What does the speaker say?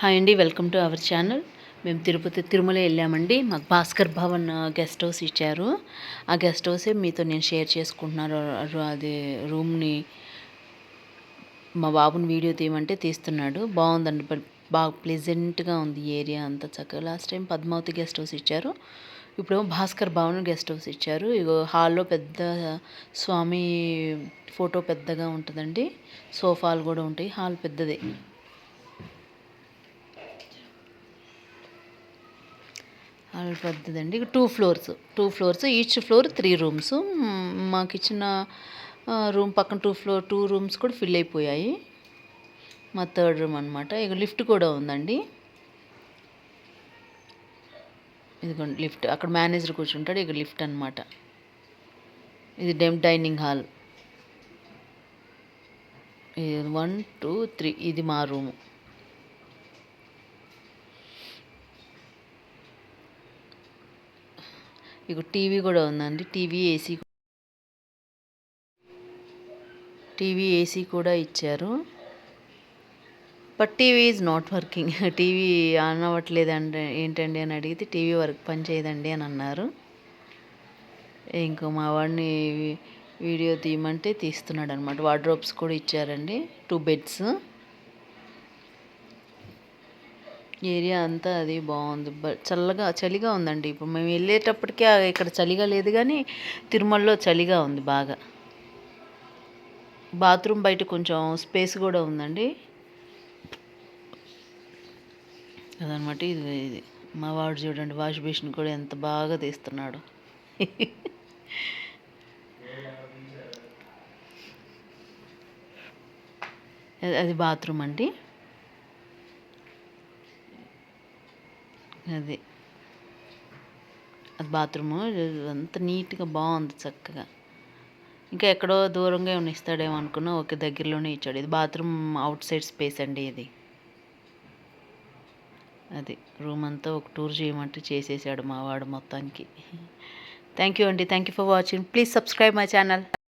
Hi అండి welcome to our channel మేము తిరుపతి తిరుమల వెళ్ళామండి. మాకు భాస్కర్ భవన్ గెస్ట్ హౌస్ ఇచ్చారు. ఆ గెస్ట్ హౌసే మీతో నేను షేర్ చేసుకుంటున్నాను. అది రూమ్ని మా బాబుని వీడియో తీయమంటే తీస్తున్నాడు. బాగుందండి బాగా ప్లెజెంట్గా ఉంది ఏరియా అంతా చక్కగా. Last time Padmavati guest house ఇచ్చారు. ఇప్పుడు భాస్కర్ భవన్ గెస్ట్ హౌస్ ఇచ్చారు. ఇగో హాల్లో పెద్ద స్వామి ఫోటో పెద్దగా ఉంటుందండి. సోఫాలు కూడా ఉంటాయి. హాల్ పెద్దదే. Hall పెద్దదండి two floors two floors each floor three rooms మాకు ఇచ్చిన రూమ్ పక్కన టూ ఫ్లోర్ టూ రూమ్స్ కూడా ఫిల్ అయిపోయాయి. మా థర్డ్ రూమ్ అనమాట ఇక లిఫ్ట్ కూడా ఉందండి. ఇదిగోండి లిఫ్ట్ అక్కడ మేనేజర్ కూర్చుంటాడు. ఇక లిఫ్ట్ అనమాట ఇది డెమ్ డైనింగ్ హాల్ ఇది వన్ టూ త్రీ ఇది మా రూము ఇక టీవీ కూడా ఉందండి. టీవీ ఏసీ టీవీ ఏసీ కూడా ఇచ్చారు. But TV is not working. TV on అవ్వట్లేదు అంటే ఏంటండి అని అడిగితే టీవీ వర్క్ పని చేయదండి అని అన్నారు. ఇంకో మా వాడిని వీడియో తీయమంటే తీస్తున్నాడు అనమాట వార్డ్రోబ్స్ కూడా ఇచ్చారండి. టూ బెడ్స్ ఏరియా అంతా అది బాగుంది. బట్ చల్లగా చలిగా ఉందండి ఇప్పుడు. మేము వెళ్ళేటప్పటికే ఇక్కడ చలిగా లేదు కానీ తిరుమలలో చలిగా ఉంది బాగా. బాత్రూమ్ బయట కొంచెం స్పేస్ కూడా ఉందండి. అదనమాట ఇది ఇది. మా వాడు చూడండి వాష్ బేసిన్ కూడా ఎంత బాగా తీస్తున్నాడు. అది- అది బాత్రూమ్ అండి. అది. అది బాత్రూము అంత నీట్గా బాగుంది చక్కగా. ఇంకా ఎక్కడో దూరంగా ఏమైనా ఇస్తాడేమో అనుకున్నా ఓకే దగ్గరలోనే ఇచ్చాడు. ఇది బాత్రూమ్ అవుట్ సైడ్ స్పేస్ అండి ఇది. అది. రూమ్ అంతా ఒక టూర్ చేయమంటే చేసేసాడు మా వాడు మొత్తానికి. థ్యాంక్ యూ అండి. Thank you for watching. Please subscribe my channel.